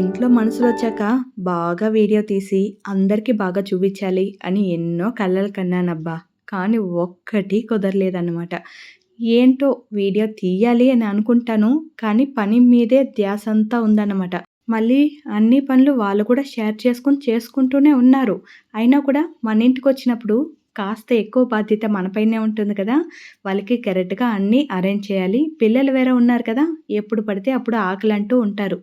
ఇంట్లో మనసులు వచ్చాక బాగా వీడియో తీసి అందరికీ బాగా చూపించాలి అని ఎన్నో కళ్ళలు కన్నానబ్బా. కానీ ఒక్కటి కుదరలేదన్నమాట. ఏంటో వీడియో తీయాలి అని అనుకుంటాను కానీ పని మీదే ధ్యాస అంతా ఉందన్నమాట. మళ్ళీ అన్ని పనులు వాళ్ళు కూడా షేర్ చేసుకొని చేసుకుంటూనే ఉన్నారు. అయినా కూడా మన ఇంటికి వచ్చినప్పుడు కాస్త ఎక్కువ బాధ్యత మనపైనే ఉంటుంది కదా. వాళ్ళకి కరెక్ట్గా అన్నీ అరేంజ్ చేయాలి. పిల్లలు వేరే ఉన్నారు కదా. ఎప్పుడు పడితే అప్పుడు ఆకలి అంటూ ఉంటారు.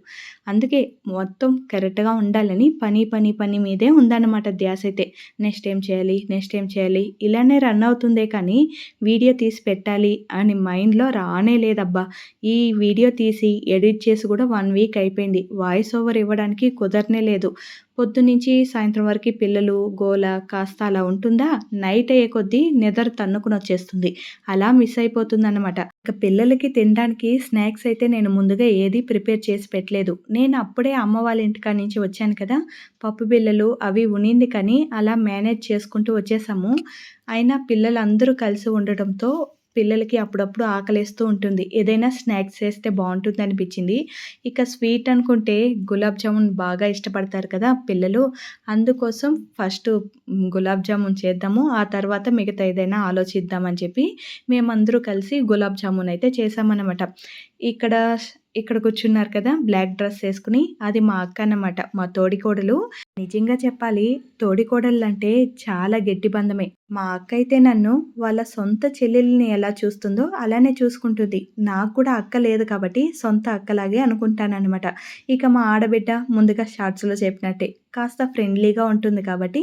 అందుకే మొత్తం కరెక్ట్గా ఉండాలని పని పని పని మీదే ఉందన్నమాట ధ్యాస అయితే. నెక్స్ట్ ఏం చేయాలి? నెక్స్ట్ ఏం చేయాలి? ఇలానే రన్ అవుతుందే కానీ వీడియో తీసి పెట్టాలి అని మైండ్లో రానే లేదబ్బా. ఈ వీడియో తీసి ఎడిట్ చేసి కూడా వన్ వీక్ అయిపోయింది. వాయిస్ ఓవర్ ఇవ్వడానికి కుదరనే లేదు. పొద్దునుంచి సాయంత్రం వరకు పిల్లలు గోల కాస్త అలా ఉంటుందా? నైట్ అయ్యే కొద్దీ నిద్ర తన్నుకుని వచ్చేస్తుంది అలా మిస్ అయిపోతుందన్నమాట. ఇక పిల్లలకి తినడానికి స్నాక్స్ అయితే నేను ముందుగా ఏది ప్రిపేర్ చేసి పెట్టలేదు. నేను అప్పుడే అమ్మ వాళ్ళ ఇంటికాడ నుంచి వచ్చాను కదా. పప్పు బిళ్ళలు అవి ఉనింది కానీ అలా మేనేజ్ చేసుకుంటూ వచ్చేసాము. అయినా పిల్లలందరూ కలిసి ఉండటంతో పిల్లలకి అప్పుడప్పుడు ఆకలేస్తూ ఉంటుంది. ఏదైనా స్నాక్స్ చేస్తే బాగుంటుంది అనిపించింది. ఇక స్వీట్ అనుకుంటే గులాబ్ జామున్ బాగా ఇష్టపడతారు కదా పిల్లలు. అందుకోసం ఫస్ట్ గులాబ్ జామున్ చేద్దాము. ఆ తర్వాత మిగతా ఏదైనా ఆలోచిద్దామని చెప్పి మేమందరూ కలిసి గులాబ్ జామున్ అయితే చేసామన్నమాట ఇక్కడ ఇక్కడ కూర్చున్నారు కదా బ్లాక్ డ్రెస్ వేసుకుని. అది మా అక్క అన్నమాట మా తోడికోడలు. నిజంగా చెప్పాలి తోడికోడళ్ళంటే చాలా గట్టి బంధమే. మా అక్క అయితే నన్ను వాళ్ళ సొంత చెల్లెల్ని ఎలా చూస్తుందో అలానే చూసుకుంటుంది. నాకు కూడా అక్క లేదు కాబట్టి సొంత అక్కలాగే అనుకుంటానమాట ఇక మా ఆడబిడ్డ ముందుగా షార్ట్స్లో చెప్పినట్టే. కాస్త ఫ్రెండ్లీగా ఉంటుంది కాబట్టి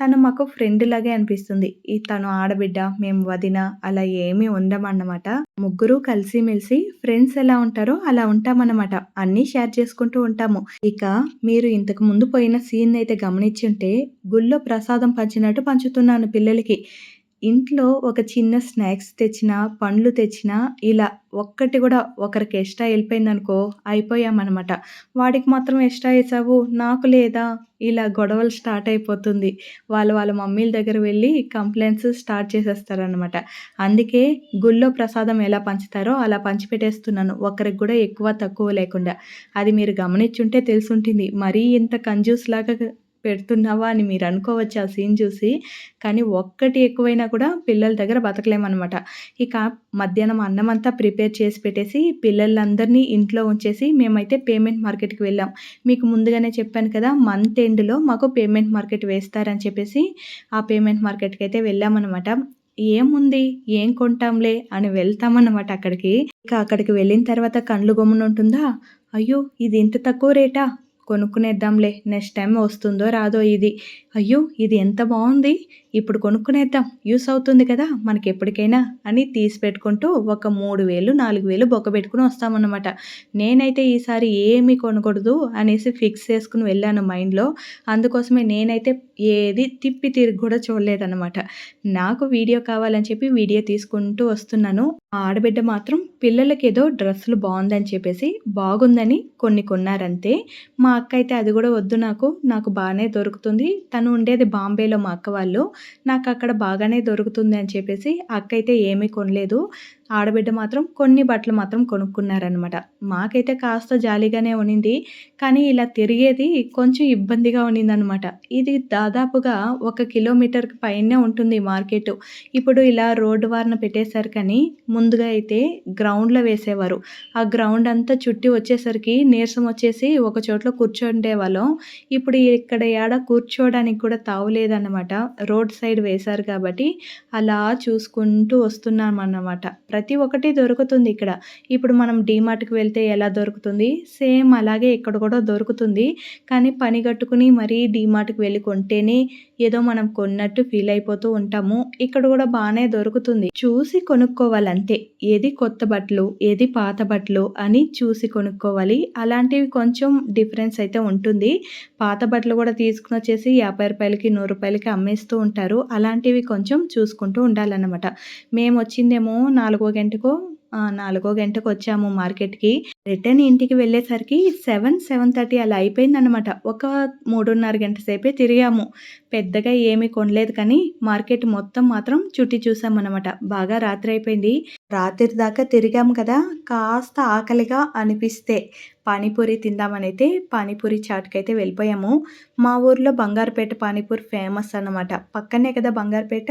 తను మాకు ఫ్రెండ్ లాగే అనిపిస్తుంది. ఈ తను ఆడబిడ్డ మేము వదిన అలా ఏమీ ఉండమన్నమాట. ముగ్గురు కలిసిమెలిసి ఫ్రెండ్స్ ఎలా ఉంటారో అలా ఉంటామన్నమాట. అన్నీ షేర్ చేసుకుంటూ ఉంటాము. ఇక మీరు ఇంతకు ముందు పోయిన సీన్ అయితే గమనించి ఉంటే గుళ్ళో ప్రసాదం పంచినట్టు పంచుతున్నాను పిల్లలకి. ఇంట్లో ఒక చిన్న స్నాక్స్ తెచ్చినా పండ్లు తెచ్చినా ఇలా ఒక్కటి కూడా ఒకరికి ఎక్స్ట్రా వెళ్ళిపోయిందనుకో అయిపోయామన్నమాట. వాడికి మాత్రం ఎక్స్ట్రా వేసావు నాకు లేదా? ఇలా గొడవలు స్టార్ట్ అయిపోతుంది. వాళ్ళు వాళ్ళ మమ్మీల దగ్గర వెళ్ళి కంప్లైంట్స్ స్టార్ట్ చేసేస్తారనమాట అందుకే గుళ్ళో ప్రసాదం ఎలా పంచుతారో అలా పంచిపెట్టేస్తున్నాను. ఒకరికి కూడా ఎక్కువ తక్కువ లేకుండా. అది మీరు గమనించుంటే తెలుసుంటుంది. మరీ ఇంత కంజూస్ లాగా పెడుతున్నావా అని మీరు అనుకోవచ్చు ఆ సీన్ చూసి. కానీ ఒక్కటి ఎక్కువైనా కూడా పిల్లల దగ్గర బతకలేమన్నమాట. ఇక మధ్యాహ్నం అన్నం అంతా ప్రిపేర్ చేసి పెట్టేసి పిల్లలందరినీ ఇంట్లో ఉంచేసి మేమైతే పేమెంట్ మార్కెట్కి వెళ్ళాం. మీకు ముందుగానే చెప్పాను కదా మంత్ ఎండ్లో మాకు పేమెంట్ మార్కెట్ వేస్తారని చెప్పేసి ఆ పేమెంట్ మార్కెట్కి అయితే వెళ్ళామన్నమాట. ఏముంది? ఏం కొంటాంలే? అని వెళ్తామన్నమాట అక్కడికి. ఇక అక్కడికి వెళ్ళిన తర్వాత కండ్లు గమ్మున ఉంటుందా అయ్యో ఇది ఇంత తక్కువ రేటా? కొనుక్కునేద్దాంలే నెక్స్ట్ టైం వస్తుందో రాదో ఇది. అయ్యో ఇది ఎంత బాగుంది. ఇప్పుడు కొనుక్కునేద్దాం. యూస్ అవుతుంది కదా మనకి ఎప్పటికైనా అని తీసి పెట్టుకుంటూ ఒక మూడు వేలు నాలుగు వేలు బొక్క పెట్టుకుని వస్తామన్నమాట. నేనైతే ఈసారి ఏమి కొనకూడదు అనేసి ఫిక్స్ చేసుకుని వెళ్ళాను మైండ్లో. అందుకోసమే నేనైతే ఏది తిప్పి తిరిగి కూడా చూడలేదన్నమాట. నాకు వీడియో కావాలని చెప్పి వీడియో తీసుకుంటూ వస్తున్నాను. ఆడబిడ్డ మాత్రం పిల్లలకి ఏదో డ్రెస్సులు బాగుందని చెప్పేసి బాగుందని కొన్ని కొన్నారంతే. మా అక్క అయితే అది కూడా వద్దు నాకు. నాకు బాగానే దొరుకుతుంది. తను ఉండేది బాంబేలో మా అక్క వాళ్ళు. నాకు అక్కడ బాగానే దొరుకుతుంది అని చెప్పేసి అక్క అయితే ఏమీ కొనలేదు. ఆడబిడ్డ మాత్రం కొన్ని బట్టలు మాత్రం కొనుక్కున్నారనమాట మాకైతే కాస్త జాలీగానే ఉనింది కానీ ఇలా తిరిగేది కొంచెం ఇబ్బందిగా ఉన్నిందనమాట ఇది దాదాపుగా ఒక కిలోమీటర్కి పైనే ఉంటుంది మార్కెట్. ఇప్పుడు ఇలా రోడ్డు వారిన పెట్టేశారు కానీ ముందుగా అయితే గ్రౌండ్లో వేసేవారు. ఆ గ్రౌండ్ అంతా చుట్టి వచ్చేసరికి నీరసం వచ్చేసి ఒక చోట్ల కూర్చుండే వాళ్ళం. ఇప్పుడు ఇక్కడ ఏడ కూర్చోవడానికి కూడా తావులేదన్నమాట రోడ్ సైడ్ వేశారు కాబట్టి అలా చూసుకుంటూ వస్తున్నాం అన్నమాట ప్రతి ఒక్కటి దొరుకుతుంది ఇక్కడ. ఇప్పుడు మనం డీమార్ట్కి వెళ్తే ఎలా దొరుకుతుంది? సేమ్ అలాగే ఇక్కడ కూడా దొరుకుతుంది. కానీ పని కట్టుకుని మరీ డీమార్ట్కి వెళ్ళి కొంటేనే ఏదో మనం కొన్నట్టు ఫీల్ అయిపోతూ ఉంటాము. ఇక్కడ కూడా బాగానే దొరుకుతుంది. చూసి కొనుక్కోవాలంతే. ఏది కొత్త బట్టలు ఏది పాత బట్టలు అని చూసి కొనుక్కోవాలి. అలాంటివి కొంచెం డిఫరెన్స్ అయితే ఉంటుంది. పాత బట్టలు కూడా తీసుకుని వచ్చేసి యాభై రూపాయలకి నూరు రూపాయలకి అమ్మేస్తూ ఉంటారు. అలాంటివి కొంచెం చూసుకుంటూ ఉండాలన్నమాట. మేము వచ్చిందేమో నాలుగో గంటకు నాలుగో గంటకు వచ్చాము మార్కెట్కి. రిటర్న్ ఇంటికి వెళ్ళేసరికి సెవెన్ సెవెన్ థర్టీ అలా అయిపోయిందనమాట ఒక మూడున్నర గంట సేపే తిరిగాము. పెద్దగా ఏమీ కొనలేదు కానీ మార్కెట్ మొత్తం మాత్రం చుట్టి చూసామన్నమాట. బాగా రాత్రి అయిపోయింది. రాత్రి దాకా తిరిగాము కదా కాస్త ఆకలిగా అనిపిస్తే పానీపూరి తిందామనైతే పానీపూరి చాట్కైతే వెళ్ళిపోయాము. మా ఊర్లో బంగారుపేట పానీపూరి ఫేమస్ అన్నమాట. పక్కనే కదా బంగారుపేట.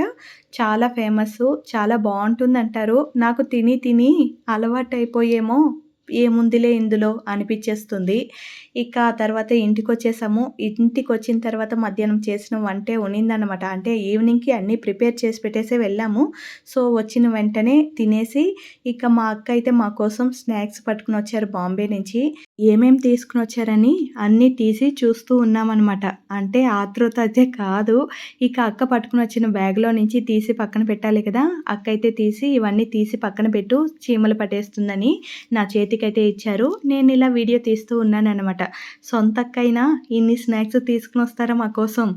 చాలా ఫేమస్ చాలా బాగుంటుంది అంటారు నాకు తిని తిని అలవాటు అయిపోయేమో ఏముందిలే ఇందులో అనిపించేస్తుంది ఇక ఆ తర్వాత ఇంటికి వచ్చేసాము ఇంటికి వచ్చిన తర్వాత మధ్యాహ్నం చేసిన వంటే ఉనిందనమాట అంటే ఈవినింగ్కి అన్నీ ప్రిపేర్ చేసి పెట్టేసి వెళ్ళాము. సో వచ్చిన వెంటనే తినేసి ఇక మా అక్క అయితే మా కోసం స్నాక్స్ పట్టుకుని వచ్చారు బాంబే నుంచి. ఏమేం తీసుకుని వచ్చారని అన్నీ తీసి చూస్తూ ఉన్నామన్నమాట. అంటే ఆతృత అయితే కాదు. ఇక అక్క పట్టుకుని వచ్చిన బ్యాగ్లో నుంచి తీసి పక్కన పెట్టాలి కదా. అక్క అయితే తీసి ఇవన్నీ తీసి పక్కన పెట్టు. చీమలు పట్టేస్తుందని నా చేతికైతే ఇచ్చారు. నేను ఇలా వీడియో తీస్తూ ఉన్నాను అనమాట సొంతక్కైనా ఇన్ని స్నాక్స్ తీసుకుని వస్తారా మా కోసం?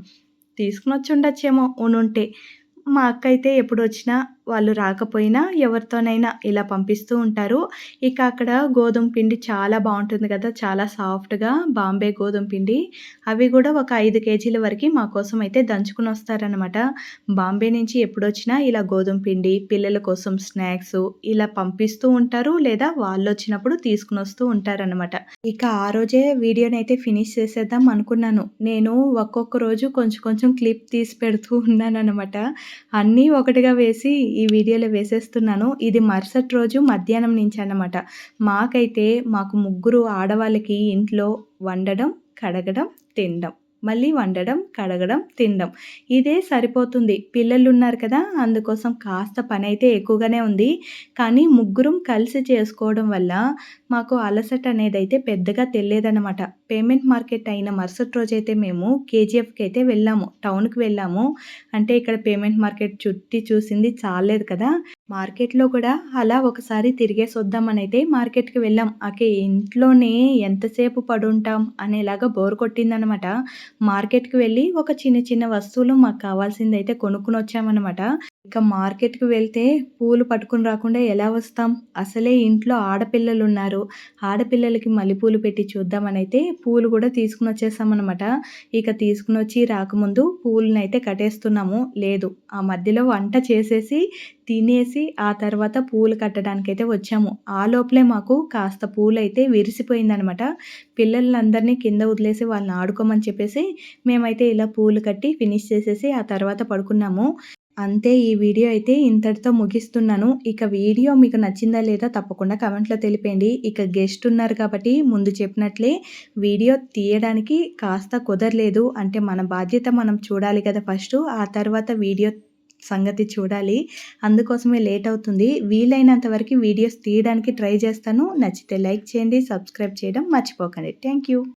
తీసుకుని వచ్చి ఉండొచ్చేమో ఉనుంటే. మా అక్క అయితే ఎప్పుడు వచ్చినా వాళ్ళు రాకపోయినా ఎవరితోనైనా ఇలా పంపిస్తూ ఉంటారు. ఇక అక్కడ గోధుమ పిండి చాలా బాగుంటుంది కదా చాలా సాఫ్ట్గా బాంబే గోధుమ పిండి. అవి కూడా ఒక ఐదు కేజీల వరకు మా కోసం అయితే దంచుకుని వస్తారనమాట బాంబే నుంచి ఎప్పుడొచ్చినా ఇలా గోధుమ పిండి పిల్లల కోసం స్నాక్స్ ఇలా పంపిస్తూ ఉంటారు లేదా వాళ్ళు వచ్చినప్పుడు తీసుకుని వస్తూ ఉంటారనమాట ఇక ఆ రోజే వీడియోని అయితే ఫినిష్ చేసేద్దాం అనుకున్నాను. నేను ఒక్కొక్క రోజు కొంచెం కొంచెం క్లిప్ తీసి పెడుతూ ఉన్నాను అనమాట అన్నీ ఒకటిగా వేసి ఈ వీడియోలో వేసేస్తున్నాను. ఇది మరుసటి రోజు మధ్యాహ్నం నుంచి అన్నమాట. మాకైతే మాకు ముగ్గురు ఆడవాళ్ళకి ఇంట్లో వండడం కడగడం తినడం. మళ్ళీ వండడం కడగడం తినడం. ఇదే సరిపోతుంది. పిల్లలు ఉన్నారు కదా అందుకోసం కాస్త పని అయితే ఎక్కువగానే ఉంది. కానీ ముగ్గురం కలిసి చేసుకోవడం వల్ల మాకు అలసట అనేది అయితే పెద్దగా తెలియదన్నమాట. పేమెంట్ మార్కెట్ అయిన మరుసటి రోజైతే మేము కేజీఎఫ్కి అయితే వెళ్ళాము. టౌన్కి వెళ్ళాము. అంటే ఇక్కడ పేమెంట్ మార్కెట్ చుట్టి చూసింది చాలేదు కదా. మార్కెట్లో కూడా అలా ఒకసారి తిరిగేసి వద్దామని అయితే మార్కెట్కి వెళ్ళాం. అకే ఇంట్లోనే ఎంతసేపు పడుంటాం అనేలాగా బోర్ కొట్టిందనమాట మార్కెట్కి వెళ్ళి ఒక చిన్న చిన్న వస్తువులు మాకు కావాల్సింది అయితే కొనుక్కుని వచ్చామన్నమాట ఇక మార్కెట్కి వెళ్తే పూలు పట్టుకుని రాకుండా ఎలా వస్తాం? అసలే ఇంట్లో ఆడపిల్లలు ఉన్నారు ఆడపిల్లలకి మల్లెపూలు పెట్టి చూద్దామని అయితే పూలు కూడా తీసుకుని వచ్చేసామన్నమాట. ఇక తీసుకుని వచ్చి రాకముందు పూలను అయితే కట్టేస్తున్నాము. లేదు ఆ మధ్యలో వంట చేసేసి తినేసి ఆ తర్వాత పూలు కట్టడానికి అయితే వచ్చాము. ఆ లోపలే మాకు కాస్త పూలు అయితే విరిసిపోయిందనమాట పిల్లలందరినీ కింద వదిలేసి వాళ్ళని ఆడుకోమని చెప్పేసి మేమైతే ఇలా పూలు కట్టి ఫినిష్ చేసేసి ఆ తర్వాత పడుకున్నాము. అంతే ఈ వీడియో అయితే ఇంతటితో ముగిస్తున్నాను. ఇక వీడియో మీకు నచ్చిందా లేదా తప్పకుండా కమెంట్లో తెలిపేయండి. ఇక గెస్ట్ ఉన్నారు కాబట్టి ముందు చెప్పినట్లే వీడియో తీయడానికి కాస్త కుదరలేదు. అంటే మన బాధ్యత మనం చూడాలి కదా ఫస్ట్. ఆ తర్వాత వీడియో సంగతి చూడాలి. అందుకోసమే లేట్ అవుతుంది. వీలైనంత వరకు వీడియోస్ తీయడానికి ట్రై చేస్తాను. నచ్చితే లైక్ చేయండి సబ్స్క్రైబ్ చేయడం మర్చిపోకండి. Thank you.